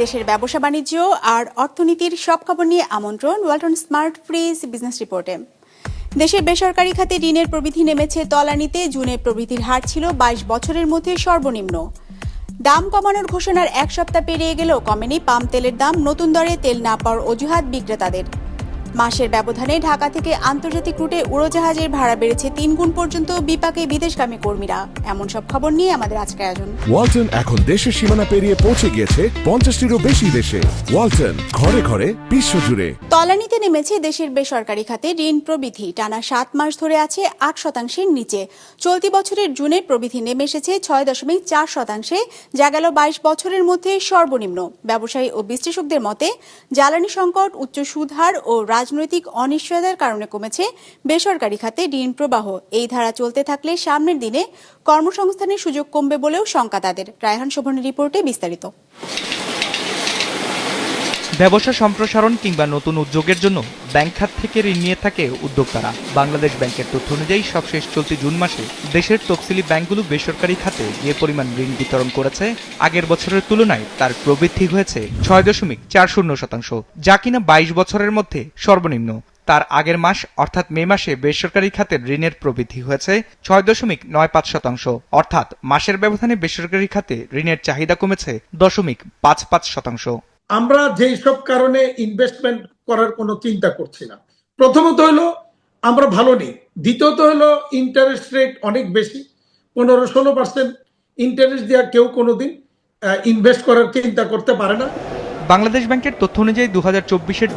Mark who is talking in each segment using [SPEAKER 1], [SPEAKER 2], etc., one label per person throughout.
[SPEAKER 1] দেশ বিদেশের ব্যবসা বাণিজ্য আর অর্থনীতির সব খবর নিয়ে আমন্ত্রণ ওয়ালটন স্মার্ট ফ্রিজ বিজনেস রিপোর্টে। দেশের বেসরকারি খাতে ঋণের প্রবৃদ্ধি নেমেছে তলানিতে। জুনে প্রবৃদ্ধির হার ছিল বাইশ বছরের মধ্যে সর্বনিম্ন। দাম কমানোর ঘোষণার এক সপ্তাহ পেরিয়ে গেলেও কমেনি পাম তেলের দাম। নতুন দরে তেল না পাওয়ার অজুহাত বিক্রেতাদের। মাসের ব্যবধানে ঢাকা থেকে আন্তর্জাতিক রুটে উড়োজাহাজের ভাড়া বেড়েছে তিন গুণ পর্যন্ত বিপাকে বিদেশগামী কর্মীরা। এমন সব খবর নিয়ে আমাদের আজকের আয়োজন।
[SPEAKER 2] ওয়ালটন এখন দেশের সীমানা পেরিয়ে পৌঁছে গিয়েছে পঞ্চাশটিরও বেশি দেশে। ওয়ালটন ঘরে ঘরে বিশ্বজুড়ে।
[SPEAKER 1] তলানিতে নেমেছে দেশের বেসরকারি খাতে ঋণ প্রবৃদ্ধি। টানা সাত মাস ধরে আছে আট শতাংশের নিচে। চলতি বছরের জুনে প্রবৃদ্ধি নেমে এসেছে ছয় দশমিক চার শতাংশে যা গেল বাইশ বছরের মধ্যে সর্বনিম্ন। ব্যবসায়ী ও বিশ্লেষকদের মতে জ্বালানি সংকট উচ্চ সুদহার ও রাজনৈতিক অনিশ্চয়তার কারণে কমেছে বেসরকারি খাতে ঋণ প্রবাহ। এই ধারা চলতে থাকলে সামনের দিনে কর্মসংস্থানের সুযোগ কমবে বলেও শঙ্কা তাদের। রায়হান শোভনের রিপোর্টে বিস্তারিত।
[SPEAKER 3] ব্যবসা সম্প্রসারণ কিংবা নতুন উদ্যোগের জন্য ব্যাংক খাত থেকে ঋণ নিয়ে থাকে উদ্যোক্তারা। বাংলাদেশ ব্যাংকের তথ্য অনুযায়ী সবশেষ চলতি জুন মাসে দেশের তফসিলি ব্যাংকগুলো বেসরকারি খাতে যে পরিমাণ ঋণ বিতরণ করেছে, আগের বছরের তুলনায় তার প্রবৃদ্ধি হয়েছে ছয় দশমিক চার শূন্য শতাংশ, যা কিনা বাইশ বছরের মধ্যে সর্বনিম্ন। তার আগের মাস, অর্থাৎ মে মাসে বেসরকারি খাতের ঋণের প্রবৃদ্ধি হয়েছে ছয় দশমিক নয় পাঁচ শতাংশ, অর্থাৎ মাসের ব্যবধানে বেসরকারি খাতে ঋণের চাহিদা কমেছে দশমিক পাঁচ পাঁচ শতাংশ।
[SPEAKER 4] আমরা যেই সব কারণে ইনভেস্টমেন্ট করার কোনো চিন্তা করছি না। প্রথমত হলো, আমরা ভালো নেই। দ্বিতীয়ত হলো ইন্টারেস্ট রেট অনেক বেশি। পনেরো, ষোলো পার্সেন্ট ইন্টারেস্ট দেওয়া কেউ কোনো দিন ইনভেস্ট করার চিন্তা করতে পারে না।
[SPEAKER 3] বাংলাদেশ ব্যাংকের তথ্য অনুযায়ী দু হাজার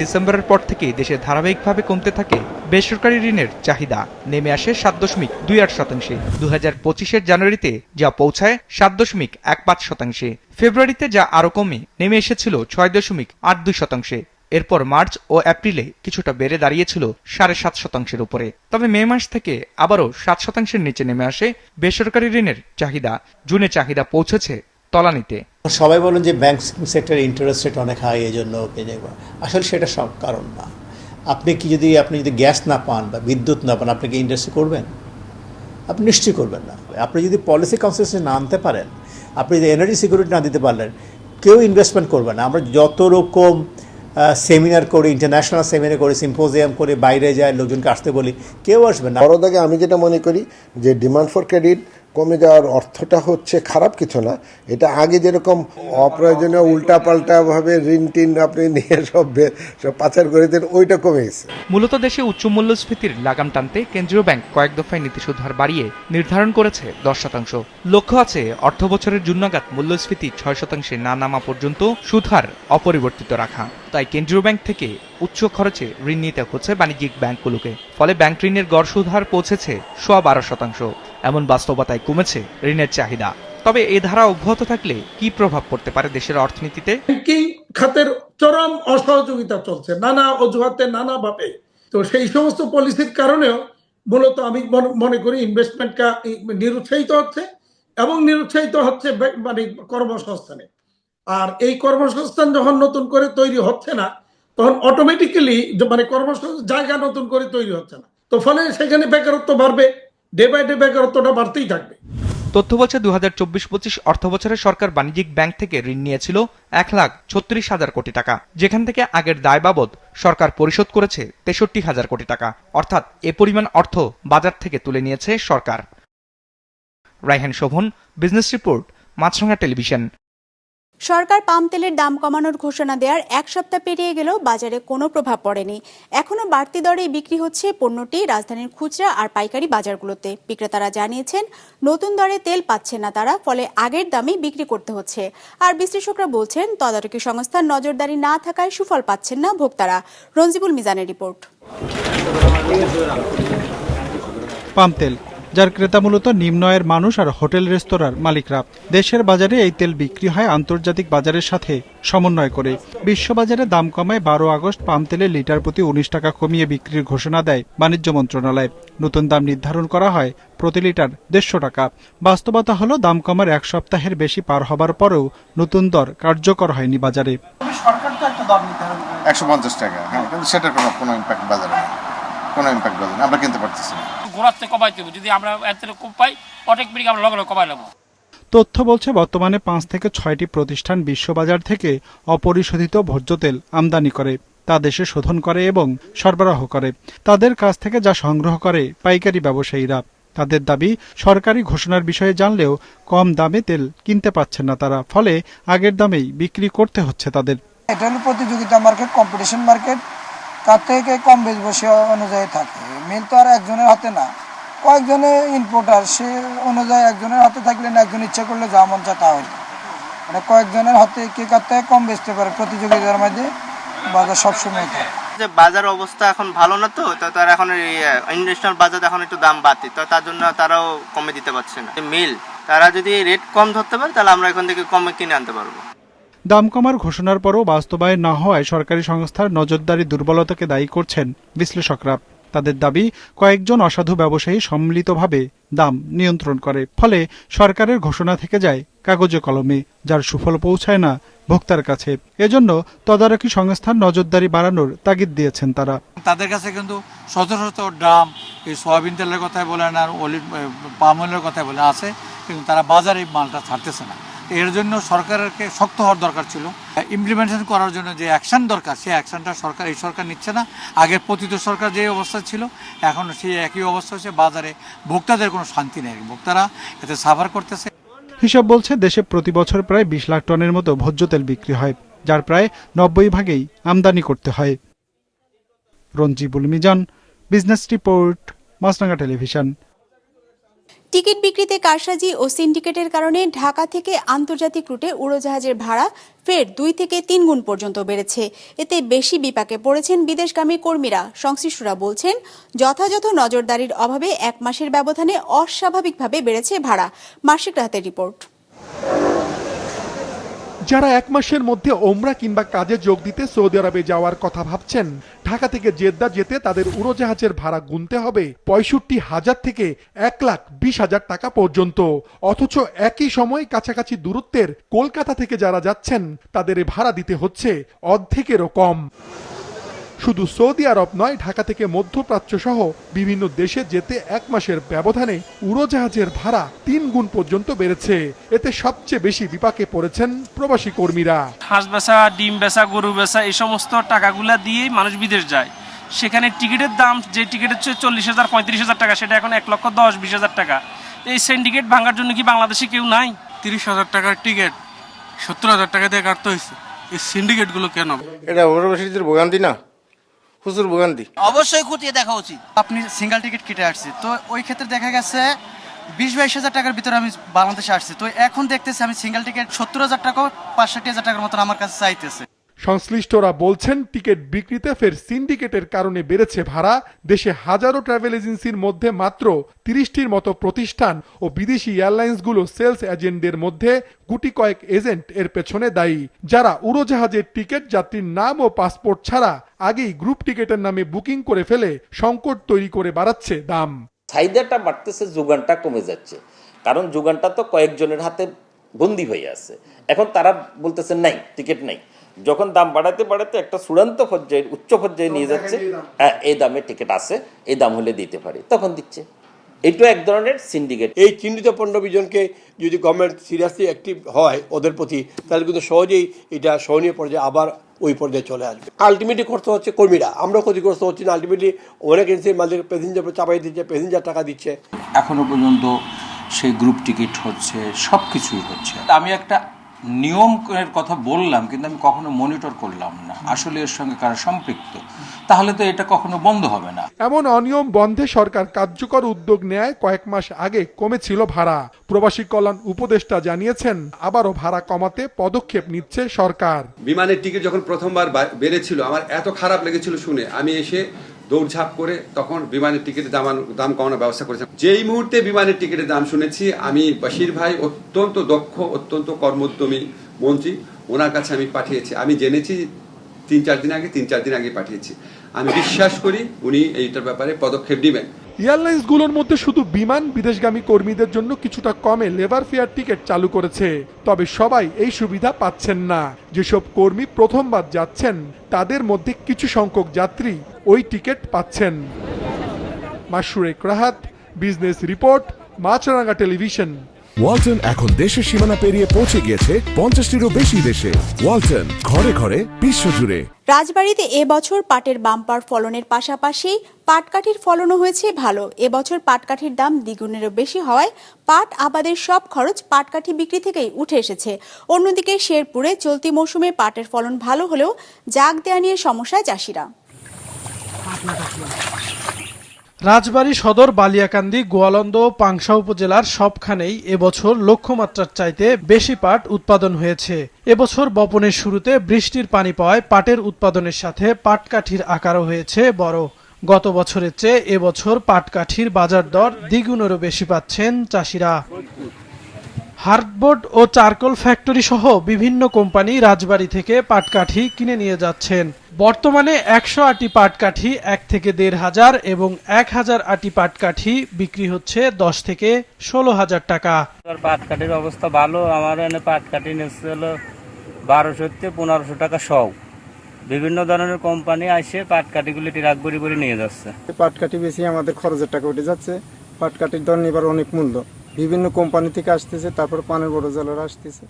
[SPEAKER 3] ডিসেম্বরের পর থেকে দেশে ধারাবাহিকভাবে কমতে থাকে বেসরকারি ঋণের চাহিদা। নেমে আসে সাত দশমিক দুই আট শতাংশে। দু হাজার পঁচিশের জানুয়ারিতে যা পৌঁছায় সাত দশমিক এক পাঁচ শতাংশে। ফেব্রুয়ারিতে যা আরও কমে, নেমে এসেছিল ছয় দশমিক আট দুই শতাংশে। এরপর মার্চ ও এপ্রিলে কিছুটা বেড়ে দাঁড়িয়েছিল সাড়ে সাত শতাংশের উপরে। তবে মে মাস থেকে আবারও সাত শতাংশের নিচে নেমে আসে বেসরকারি ঋণের চাহিদা। জুনে চাহিদা পৌঁছেছে তলানিতে।
[SPEAKER 5] সবাই বলেন যে ব্যাংক সেক্টরে ইন্টারেস্ট রেট অনেক হাই এই জন্য আসলে সেটা সব কারণ না। আপনি কি যদি আপনি যদি গ্যাস না পান বা বিদ্যুৎ না পান আপনি কি ইন্ডাস্ট্রি করবেন? আপনি নিশ্চয়ই করবেন না। আপনি যদি পলিসি কনসেশন না আনতে পারেন আপনি যদি এনার্জি সিকিউরিটি না দিতে পারলেন কেউ ইনভেস্টমেন্ট করবে না। আমরা যত রকম সেমিনার করি ইন্টারন্যাশনাল সেমিনার করি সিম্পোজিয়াম করে বাইরে যায় লোকজনকে আসতে বলি কেউ আসবে না।
[SPEAKER 6] বড় দাগে আমি যেটা মনে করি যে ডিমান্ড ফর ক্রেডিট কমে যাওয়ার অর্থটা হচ্ছে খারাপ কিছু না। এটা আগে যেরকম অপ্রয়োজনীয় উল্টাপাল্টা ভাবে ঋণ টিন আপনি নিয়ে সব সব পাচার করে দেন ওইটা কমে গেছে।
[SPEAKER 3] মূলত দেশে উচ্চ মূল্যস্ফীতির লাগাম টানতে কেন্দ্রীয় ব্যাংক কয়েক দফায় নীতি সুধার বাড়িয়ে নির্ধারণ করেছে দশ শতাংশ। লক্ষ্য আছে, অর্থ বছরের জুন নাগাদ মূল্যস্ফীতি ছয় শতাংশে না নামা পর্যন্ত সুধার অপরিবর্তিত রাখা। তাই কেন্দ্রীয় ব্যাংক থেকে উচ্চ খরচে ঋণ নিতে হচ্ছে বাণিজ্যিক ব্যাংকগুলোকে। ফলে ব্যাংক ঋণের গড় সুধার পৌঁছেছে সোয়া বারো শতাংশ। এমন বাস্তবতায় কমেছে ঋণের চাহিদা। তবে এ ধারা অব্যাহত থাকলে কি প্রভাব পড়তে পারে দেশের অর্থনীতিতে?
[SPEAKER 4] ব্যাংকিং খাতের চরম অসহযোগিতা চলছে, নানা অজুহাতে, নানা ভাবে। তো সেই সমস্ত পলিসির কারণেও মূলত আমি মনে- করি ইনভেস্টমেন্টটা নিরুৎসাহিত হচ্ছে এবং নিরুৎসাহিত হচ্ছে মানে কর্মসংস্থানে। আর এই কর্মসংস্থান যখন নতুন করে তৈরি হচ্ছে না, তখন অটোমেটিক্যালি মানে কর্মসংস্থান জায়গা নতুন করে তৈরি হচ্ছে না। তো ফলে সেখানে বেকারত্ব বাড়বে ডে বাই ডে বেকারত্বটা বাড়তেই থাকবে।
[SPEAKER 3] তথ্য বলছে দু হাজার চব্বিশ পঁচিশ অর্থ বছরে সরকার বাণিজ্যিক ব্যাংক থেকে ঋণ নিয়েছিল এক লাখ ছত্রিশ হাজার কোটি টাকা। যেখান থেকে আগের দায় বাবদ সরকার পরিশোধ করেছে তেষট্টি হাজার কোটি টাকা। অর্থাৎ এ পরিমাণ অর্থ বাজার থেকে তুলে নিয়েছে সরকার। Raihan Shovon, business report, Maasranga television.
[SPEAKER 1] সরকার পাম তেলের দাম কমানোর ঘোষণা দেওয়ার এক সপ্তাহ পেরিয়ে গেলেও বাজারে কোনো প্রভাব পড়েনি। এখনও বাড়তি দরে বিক্রি হচ্ছে পণ্যটি, রাজধানীর খুচরা আর পাইকারি বাজারগুলোতে। বিক্রেতারা জানিয়েছেন, নতুন দরে তেল পাচ্ছেন না তারা, ফলে আগের দামে বিক্রি করতে হচ্ছে। আর বিশ্লেষকরা বলছেন, তদারকি সংস্থার নজরদারি না থাকায় সুফল পাচ্ছেন না ভোক্তারা। রঞ্জিবুল মিজানের রিপোর্ট।
[SPEAKER 7] পাম তেল। যার ক্রেতা মূলত নিম্ন আয়ের মানুষ আর হোটেল রেস্তোরাঁর মালিকরা। দেশের বাজারে এই তেল বিক্রি হয় আন্তর্জাতিক বাজারের সাথে সমন্বয় করে। বিশ্ববাজারে দাম কমায় বারো আগস্ট পাম তেলের লিটার প্রতি উনিশ টাকা কমিয়ে বিক্রির ঘোষণা দেয় বাণিজ্য মন্ত্রণালয়। নতুন দাম নির্ধারণ করা হয় প্রতি লিটার দেড়শো টাকা। বাস্তবতা হলো দাম কমার এক সপ্তাহের বেশি পার হবার পরেও নতুন দর কার্যকর হয়নি বাজারে।
[SPEAKER 8] একশো পঞ্চাশ টাকা হ্যাঁ কিন্তু সেটার কোনো কোনো ইম্প্যাক্ট বাজারে কোনো ইম্প্যাক্ট বাজারে নেই। আমরা কিনতে পারতেছি না।
[SPEAKER 9] ঘোরাতে কমাইতে হবে যদি আমরা এত কম পাই অটোমেটিক আমরা লগে লগে কমাই নেব।
[SPEAKER 10] তথ্য বলছে বর্তমানে পাঁচ থেকে ছয়টি প্রতিষ্ঠান বিশ্ববাজার থেকে অপরিশোধিত ভোজ্য তেল আমদানি করে। তা দেশে শোধন করে এবং সরবরাহ করে। তাদের কাছ থেকে যা সংগ্রহ করে পাইকারি ব্যবসায়ীরা। তাদের দাবি সরকারি ঘোষণার বিষয়ে জানলেও কম দামে তেল কিনতে পাচ্ছেন না তারা। ফলে আগের দামেই বিক্রি করতে হচ্ছে তাদের।
[SPEAKER 9] এটা হলো প্রতিযোগিতা মার্কেট কম্পিটিশন মার্কেট তার থেকে কম বেশ বসে অনুযায়ী থাকে। মিল তো আর একজনের হাতে না। কয়েকজনের ইম্পোর্টার সে অনুযায়ী একজনের হাতে থাকলে না, একজন ইচ্ছা করলে যা মন চায় তা হইল মানে কয়েকজনের হাতে কে কার থেকে কম বেচতে পারে প্রতিযোগিতার মধ্যে বাজার সবসময় থাকে।
[SPEAKER 11] যে বাজার অবস্থা এখন ভালো না তো তো তারা এখন ইন্টারন্যাশনাল বাজার এখন একটু দাম বাড়তি, তো তার জন্য তারাও কমে দিতে পারছে না। মিল, তারা যদি রেট কম ধরতে পারে, তাহলে আমরা এখান থেকে কমে কিনে আনতে পারব।
[SPEAKER 10] দাম কমার ঘোষণার পরও বাস্তবায়ন না হওয়ায় সরকারি সংস্থার নজরদারি দুর্বলতাকে দায়ী করছেন বিশ্লেষকরা। তাদের দাবি, কয়েকজন অসাধু ব্যবসায়ী সম্মিলিতভাবে দাম নিয়ন্ত্রণ করে, ফলে সরকারের ঘোষণা থেকে যায় কাগজে কলমে, যার সুফল পৌঁছায় না ভোক্তার কাছে। এজন্য তদারকি সংস্থার নজরদারি বাড়ানোর তাগিদ দিয়েছেন তারা।
[SPEAKER 12] তাদের কাছে কিন্তু শত শত ড্রাম, এই সয়াবিন তেলের কথাই বলেন আর অলিভ পাম কথাই বলেন আছে, কিন্তু তারা বাজারে মালটা ছাড়তেছে না। এর জন্য সরকারকে শক্ত হওয়ার দরকার ছিল। ইমপ্লিমেন্টেশন করার জন্য যে অ্যাকশন দরকার, সেই অ্যাকশনটা সরকার, এই সরকার নিচ্ছে না। আগে পতিত সরকার যে অবস্থা ছিল, এখন সেই একই অবস্থা হচ্ছে। বাজারে ভোক্তাদের কোনো শান্তি নেই। ভোক্তারা এতে সাফার করতেছে।
[SPEAKER 10] হিসাব বলছে, দেশে প্রতি বছর প্রায় বিশ লাখ টনের মতো ভোজ্য তেল বিক্রি হয়, যার প্রায় নব্বই ভাগেই আমদানি করতে হয়। Ranjibul Mizan business report Maasranga television
[SPEAKER 1] ticket বিক্রিতে কারসাজি ও সিন্ডিকেটের কারণে ঢাকা থেকে আন্তর্জাতিক রুটে উড়োজাহাজের ভাড়া ফের দুই থেকে তিন গুণ পর্যন্ত বেড়েছে। এতে বেশি বিপাকে পড়েছেন বিদেশগামী কর্মীরা। সংশ্লিষ্টরা বলছেন, যথাযথ নজরদারির অভাবে এক মাসের ব্যবধানে অস্বাভাবিকভাবে বেড়েছে ভাড়া। মাসিক রাতের রিপোর্ট।
[SPEAKER 13] যারা এক মাসের মধ্যে ওমরা কিংবা কাজে যোগ দিতে সৌদি আরবে যাওয়ার কথা ভাবছেন, ঢাকা থেকে জেদ্দা যেতে তাদের উড়োজাহাজের ভাড়া গুনতে হবে পঁয়ষট্টি হাজার থেকে এক লাখ বিশ হাজার টাকা পর্যন্ত। অথচ একই সময় কাছাকাছি দূরত্বের কলকাতা থেকে যারা যাচ্ছেন, তাদের ভাড়া দিতে হচ্ছে অর্ধেকেরও কম। শুধু সৌদি আরব নয় ঢাকা থেকে মধ্যপ্রাচ্য সহ বিভিন্ন দেশে যেতে এক মাসের ব্যবধানে উড়োজাহাজের ভাড়া তিন গুণ পর্যন্ত বেড়েছে। এতে সবচেয়ে বেশি বিপাকে পড়েছেন প্রবাসী কর্মীরা।
[SPEAKER 14] হাঁস বেচা ডিম বেচা গরু বেচা এই সমস্ত টাকাগুলা দিয়েই মানুষ বিদেশ যায়। সেখানে টিকিটের দাম যে টিকিট হচ্ছে চল্লিশ হাজার পঁয়ত্রিশ হাজার টাকা সেটা এখন এক লক্ষ দশ বিশ হাজার টাকা। এই সিন্ডিকেট ভাঙার জন্য কি বাংলাদেশে কেউ নাই?
[SPEAKER 12] তিরিশ হাজার টাকার টিকিট সত্তর হাজার টাকা দিয়ে কাটতে হয়েছে এই সিন্ডিকেটগুলো কেন?
[SPEAKER 8] এটা প্রবাসীদের ভোগান্তি না? প্রচুর ভোগান্তি।
[SPEAKER 11] অবশ্যই খুঁটিয়ে দেখা উচিত।
[SPEAKER 12] আপনি সিঙ্গেল টিকিট কেটে আসছি। তো ওই ক্ষেত্রে দেখা গেছে বিশ বাইশ হাজার টাকার ভিতরে আমি বাংলাদেশে আসছি। তো এখন দেখতেছি আমি সিঙ্গেল টিকিট সত্তর হাজার টাকা পাঁচষট্টি হাজার টাকার মতন আমার কাছে চাইতেছে।
[SPEAKER 13] সংশ্লিষ্টরা বলছেন, টিকিট বিক্রিতে ফের সিন্ডিকেটের কারণে বেড়েছে ভাড়া। দেশে হাজারো ট্রাভেল এজেন্সির মধ্যে মাত্র তিরিশটির মতো প্রতিষ্ঠান ও বিদেশি এয়ারলাইন্সগুলো সেলস এজেন্টদের মধ্যে গুটি কয়েক এজেন্ট এর পেছনে দায়ী। যারা উড়োজাহাজের টিকিট, যাত্রীর নাম ও পাসপোর্ট ছাড়া আগেই গ্রুপ টিকিটের নামে বুকিং করে ফেলে সংকট তৈরি করে বাড়াচ্ছে দাম।
[SPEAKER 15] চাহিদাটা বাড়তেছে, যোগানটা কমে যাচ্ছে। কারণ যোগানটা তো কয়েকজনের হাতে বন্দি হয়ে আছে। এখন তারা বলতেছে, নাই, টিকিট নাই। যখন দাম বাড়াতে বাড়াতে একটা চূড়ান্ত পর্যায়ে উচ্চ পর্যায়ে নিয়ে যাচ্ছে। হ্যাঁ এই দামে টিকিট আছে এই দাম হলে দিতে পারি তখন দিচ্ছে। এটা এক ধরনের সিন্ডিকেট
[SPEAKER 12] এই চিহ্নিত পণ্য বিজনকে যদি গভর্নমেন্ট সিরিয়াসলি অ্যাক্টিভ হয় ওদের প্রতি তাহলে কিন্তু সহজেই এটা সহনীয় পর্যায়ে আবার ওই পর্যায়ে চলে আসবে। আলটিমেটলি করতে হচ্ছে কর্মীরা। আমরা ক্ষতিগ্রস্ত হচ্ছি না। আলটিমেটলি অনেক এজেন্সির মালিক প্যাসেঞ্জার চাপাই দিচ্ছে প্যাসেঞ্জার টাকা দিচ্ছে।
[SPEAKER 14] এখনও পর্যন্ত সেই গ্রুপ টিকিট হচ্ছে সব কিছুই হচ্ছে। আমি একটা নিয়মের কথা বললাম কিন্তু আমি কখনো মনিটর করলাম না। আসলে এর সঙ্গে কারা সম্পৃক্ত? তাহলে তো এটা কখনো বন্ধ হবে না।
[SPEAKER 13] এমন অনিয়ম বন্ধে সরকার কার্যকর উদ্যোগ নেয় কয়েক মাস আগে কমেছিল ভাড়া। প্রবাসী কল্যাণ উপদেষ্টা জানিয়েছেন আবারও ভাড়া কমাতে পদক্ষেপ নিচ্ছে সরকার।
[SPEAKER 12] বিমানের টিকিট যখন প্রথমবার বেড়েছিল আমার এত খারাপ লেগেছিল শুনে। আমি এসে দৌড়ঝাঁপ করে তখন বিমানের টিকিটের দাম দাম কমানোর ব্যবস্থা করেছিলাম যেই মুহূর্তে বিমানের টিকিটের দাম শুনেছি, আমি বাশির ভাই অত্যন্ত দক্ষ, অত্যন্ত কর্মোদ্যমী মন্ত্রী, ওনার কাছে আমি পাঠিয়েছি। আমি জেনেছি তিন চার দিন আগে, তিন চার দিন আগে পাঠিয়েছি। আমি বিশ্বাস করি উনি এইটার ব্যাপারে পদক্ষেপ নেবেন।
[SPEAKER 13] এয়ারলাইন্সগুলোর মধ্যে শুধু বিমান বিদেশগামী কর্মীদের জন্য কিছুটা কমে লেবার ফেয়ার টিকিট চালু করেছে। তবে সবাই এই সুবিধা পাচ্ছেন না। যেসব কর্মী প্রথমবার যাচ্ছেন, তাদের মধ্যে কিছু সংখ্যক যাত্রী ওই টিকিট পাচ্ছেন। Masurek Rahat, business report, Maasranga television.
[SPEAKER 2] Walton এখন দেশের সীমানা পেরিয়ে পৌঁছে গিয়েছে পঞ্চাশটিরও বেশি দেশে। ওয়ালটন, ঘরে ঘরে, বিশ্বজুড়ে।
[SPEAKER 1] রাজবাড়িতে এবছর পাটের বাম্পার ফলনের পাশাপাশি পাটকাঠির ফলনও হয়েছে ভালো। এবছর পাটকাঠির দাম দ্বিগুণেরও বেশি হওয়ায় পাট আবাদের সব খরচ পাটকাঠি বিক্রি থেকেই উঠে এসেছে। অন্যদিকে শেরপুরে চলতি মৌসুমে পাটের ফলন ভালো হলেও জাগ দেয়া নিয়ে সমস্যায় চাষিরা।
[SPEAKER 7] রাজবাড়ী সদর, বালিয়াকান্দি, গোয়ালন্দ ও পাংশা উপজেলার সবখানেই এবছর লক্ষ্যমাত্রার চাইতে বেশি পাট উৎপাদন হয়েছে। এবছর বপনের শুরুতে বৃষ্টির পানি পাওয়ায় পাটের উৎপাদনের সাথে পাটকাঠির আকারও হয়েছে বড়। গত বছরের চেয়ে এবছর পাটকাঠির বাজার দর দ্বিগুণেরও বেশি পাচ্ছেন চাষিরা। হার্ডবোর্ড ও চারকোল ফ্যাক্টরি সহ বিভিন্ন কোম্পানি রাজবাড়ী থেকে পাটকাঠি কিনে নিয়ে যাচ্ছেন। বর্তমানে একশো আটি পাটকাঠি এক থেকে দেড় হাজার এবং এক হাজার আটি পাটকাঠি বিক্রি হচ্ছে দশ থেকে ষোলো হাজার টাকা।
[SPEAKER 11] পাটকাঠির অবস্থা ভালো আমার এনে পাটকাঠি নিচ্ছে হলো বারোশো থেকে পনেরোশো টাকা সব। বিভিন্ন ধরনের কোম্পানি আসে পাটকাঠিগুলি ট্রাক ভরি ভরি নিয়ে যাচ্ছে।
[SPEAKER 9] পাটকাঠি বেশি আমাদের খরচের টাকা উঠে যাচ্ছে। পাটকাঠির দর নেবার অনেক মূল্য। বিভিন্ন কোম্পানি থেকে আসতেছে তারপর পানের বড় জলেরা আসতেছে।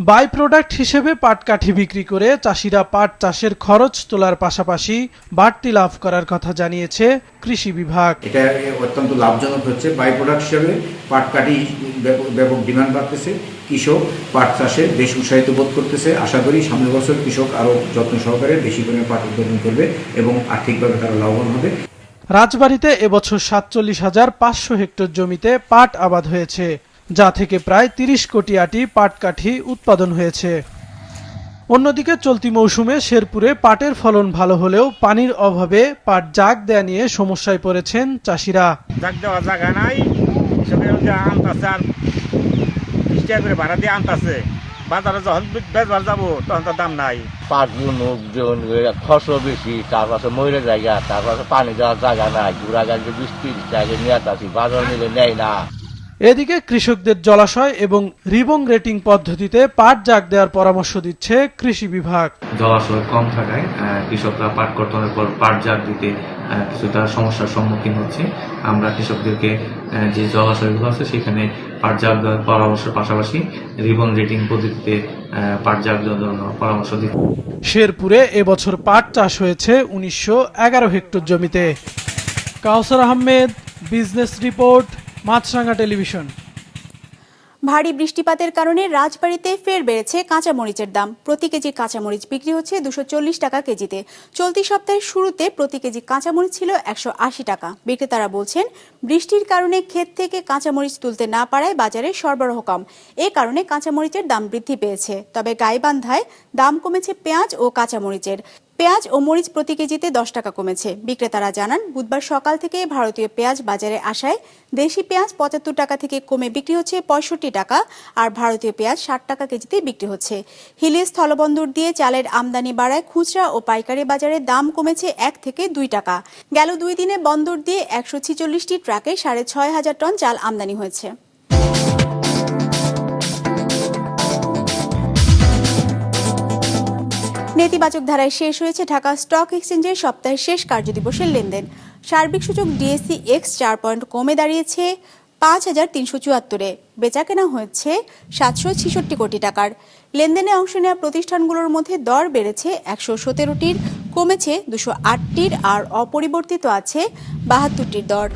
[SPEAKER 7] বাই প্রোডাক্ট হিসেবে পাট কাঠি বিক্রি করে চাষিরা পাট চাষের খরচ তোলার পাশাপাশি বাড়তি লাভ করার কথা জানিয়েছে কৃষি বিভাগ।
[SPEAKER 16] এটা অত্যন্ত লাভজনক হচ্ছে। বাই প্রোডাক্ট হিসেবে পাটকাঠি ব্যাপক- ব্যাপক ডিমান্ড বাড়তেছে। কৃষক পাট চাষে বেশ উৎসাহিত বোধ করতেছে। আশা করি সামনের বছর কৃষক আরও যত্ন সহকারে বেশি পরিমাণে পাট উৎপাদন করবে এবং আর্থিকভাবে তারা লাভবান হবে।
[SPEAKER 7] রাজবাড়ীতে এবছর সাতচল্লিশ হাজার পাঁচশো হেক্টর জমিতে পাট আবাদ হয়েছে, যা থেকে প্রায় তিরিশ কোটি আটি পাটকাঠি উৎপাদন হয়েছে। অন্যদিকে চলতি মৌসুমে শেরপুরে পাটের ফলন ভালো হলেও পানির অভাবে পাট জাগ দেয়া নিয়ে সমস্যায় পড়েছেন চাষিরা।
[SPEAKER 11] জাগ দেওয়া জায়গা নাই। আনতাছে আর করে ভাড়া দিয়ে আনতাছে বাজারে যখন বেচবার যাব, তখন তো দাম নাই।
[SPEAKER 15] পাটগুলো খরচ বেশি তারপাশে ময়ূরের জায়গা তারপাশে পানি দেওয়ার জায়গা নাই, ঘুরা গাড়িতে বিশ তিরিশ নিয়ে আসি, বাজার নিলে নেয় না।
[SPEAKER 7] এদিকে কৃষকদের জলাশয় এবং রিবং রেটিং পদ্ধতিতে পাট জাগ দেওয়ার পরামর্শ দিচ্ছে কৃষি বিভাগ।
[SPEAKER 3] জলাশয় কম থাকায় কৃষকরা পাট কর্তনের পর পাট জাগ দিতে কিছুটা সমস্যার সম্মুখীন হচ্ছে। আমরা কৃষকদেরকে যে জলাশয়গুলো আছে সেখানে পাট জাগ দেওয়ার পরামর্শের পাশাপাশি রিবন রেটিং পদ্ধতিতে পাট জাগ দেওয়ার জন্য পরামর্শ দিচ্ছি।
[SPEAKER 7] শেরপুরে এবছর পাট চাষ হয়েছে উনিশশো এগারো হেক্টর জমিতে। Kawsar Ahmed business report Maasranga television.
[SPEAKER 1] ভারী বৃষ্টিপাতের কারণে রাজবাড়িতে ফের বেড়েছে কাঁচামরিচের দাম। প্রতি কেজি কাঁচামরিচ বিক্রি হচ্ছে দুশো টাকা কেজিতে। চলতি সপ্তাহের শুরুতে প্রতি কেজি কাঁচামরিচ ছিল একশো আশি টাকা। বিক্রেতারা বলছেন, বৃষ্টির কারণে ক্ষেত থেকে কাঁচামরিচ তুলতে না পারায় বাজারে সরবরাহ কম। এ কারণে কাঁচামরিচের দাম বৃদ্ধি পেয়েছে। তবে গাইবান্ধায় দাম কমেছে পেঁয়াজ ও কাঁচামরিচের। পেঁয়াজ ও মরিচ প্রতি কেজিতে দশ টাকা কমেছে। বিক্রেতারা জানান, বুধবার সকাল থেকে ভারতীয় পেঁয়াজ বাজারে আসায় দেশি পেঁয়াজ পঁচাত্তর টাকা থেকে কমে বিক্রি হচ্ছে পঁয়ষট্টি টাকা আর ভারতীয় পেঁয়াজ ষাট টাকা কেজিতে বিক্রি হচ্ছে। হিলি স্থলবন্দর দিয়ে চালের আমদানি বাড়ায় খুচরা ও পাইকারি বাজারে দাম কমেছে এক থেকে দুই টাকা। গেল দুই দিনে বন্দর দিয়ে একশো ছিচল্লিশটি ট্রাকে সাড়ে ছয় হাজার টন চাল আমদানি হয়েছে। নেতিবাচক ধারায় শেষ হয়েছে ঢাকা স্টক এক্সচেঞ্জের সপ্তাহের শেষ কার্যদিবসের লেনদেন। সার্বিক সূচক ডিএসসি এক্স চার পয়েন্ট কমে দাঁড়িয়েছে পাঁচ হাজার তিনশো চুয়াত্তরে। বেচা কেনা হয়েছে সাতশো ছিষট্টি কোটি টাকার। লেনদেনে অংশ নেওয়া প্রতিষ্ঠানগুলোর মধ্যে দর বেড়েছে একশো সতেরোটির, কমেছে দুশো আটটির আর অপরিবর্তিত আছে বাহাত্তরটির দর।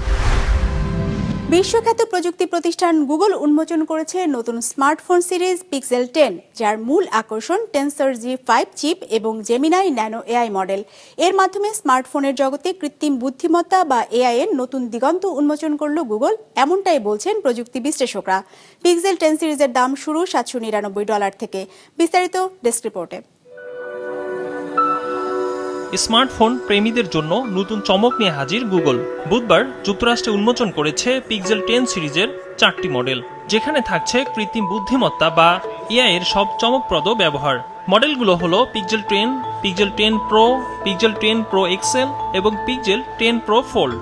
[SPEAKER 1] বিশ্বখ্যাত প্রযুক্তি প্রতিষ্ঠান গুগল উন্মোচন করেছে নতুন স্মার্টফোন সিরিজ পিক্সেল টেন, যার মূল আকর্ষণ টেন্সর জি ফাইভ চিপ এবং জেমিনাই ন্যানো এআই মডেল এর মাধ্যমে স্মার্টফোনের জগতে কৃত্রিম বুদ্ধিমত্তা বা এআই এর নতুন দিগন্ত উন্মোচন করল গুগল, এমনটাই বলছেন প্রযুক্তি বিশ্লেষকরা। পিক্সেল টেন সিরিজের দাম শুরু সাতশো নিরানব্বই ডলার থেকে। বিস্তারিত ডেস্ক রিপোর্টে।
[SPEAKER 17] স্মার্টফোন প্রেমীদের জন্য নতুন চমক নিয়ে হাজির গুগল। বুধবার যুক্তরাষ্ট্রে উন্মোচন করেছে পিক্সেল টেন সিরিজের চারটি মডেল, যেখানে থাকছে কৃত্রিম বুদ্ধিমত্তা বা এআই এর সব চমকপ্রদ ব্যবহার। মডেলগুলো হলো Pixel ten Pixel ten pro Pixel ten pro XL এবং পিক্সেল টেন প্রো ফোল্ড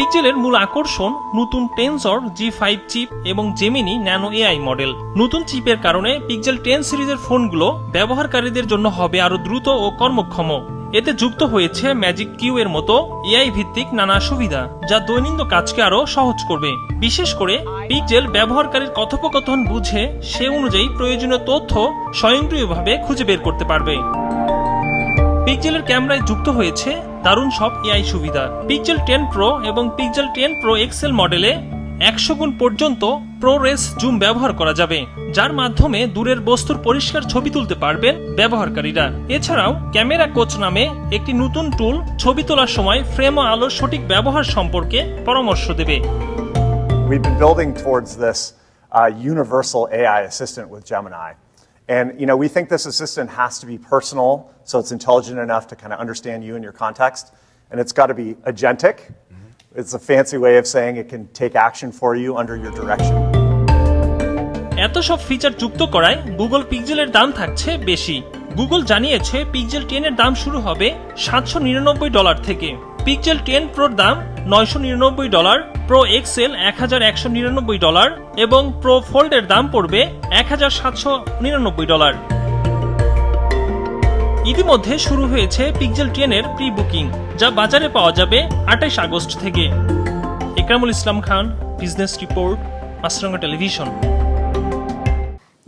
[SPEAKER 17] পিক্সেলের মূল আকর্ষণ নতুন টেন্সর জি ফাইভ চিপ এবং জেমিনি ন্যানো এআই মডেল নতুন চিপের কারণে পিক্সেল টেন সিরিজের ফোনগুলো ব্যবহারকারীদের জন্য হবে আরও দ্রুত ও কর্মক্ষম। এতে যুক্ত হয়েছে ম্যাজিক কিউ এর মতো এআই ভিত্তিক নানা সুবিধা, যা দৈনন্দিন কাজকে আরও সহজ করবে। বিশেষ করে পিকজেল ব্যবহারকারীর কথোপকথন বুঝে সে অনুযায়ী প্রয়োজনীয় তথ্য স্বয়ংক্রিয়ভাবে খুঁজে বের করতে পারবে। পিকজেলের ক্যামেরায় যুক্ত হয়েছে দারুণ সব এআই সুবিধা। পিকজেল টেন প্রো এবং পিকজেল টেন প্রো এক্সেল মডেলে একশো গুণ পর্যন্ত প্রোরেস জুম ব্যবহার করা যাবে যার মাধ্যমে দূরের বস্তুর পরিষ্কার ছবি তুলতে পারবেন ব্যবহারকারীরা। এছাড়াও ক্যামেরা কোচ নামে একটি নতুন টুল ছবি তোলার সময় ফ্রেম ও আলোর সঠিক ব্যবহার সম্পর্কে পরামর্শ দেবে।
[SPEAKER 18] We've been building towards this uh, universal AI assistant with Gemini. And you know, we think this assistant has to be personal, so it's intelligent enough to kind of understand you and your context. And it's got to be agentic. Mm-hmm. It's a fancy way of saying it can take action for you under your direction.
[SPEAKER 17] এত সব feature যুক্ত করায় Google পিক্সেলের দাম থাকছে বেশি Google জানিয়েছে pixel ten এর দাম শুরু হবে সাতশো নিরানব্বই ডলার থেকে পিক্সেল টেন প্রোর দাম নয়শো নিরানব্বই ডলার প্রো এক্সেল এক হাজার একশো নিরানব্বই ডলার এবং প্রো ফোল্ডের দাম পড়বে এক হাজার সাতশো নিরানব্বই ডলার। ইতিমধ্যে শুরু হয়েছে পিক্সেল টেনের প্রি বুকিং যা বাজারে পাওয়া যাবে আঠাশ আগস্ট থেকে। Ekramul Islam Khan business report Maasranga television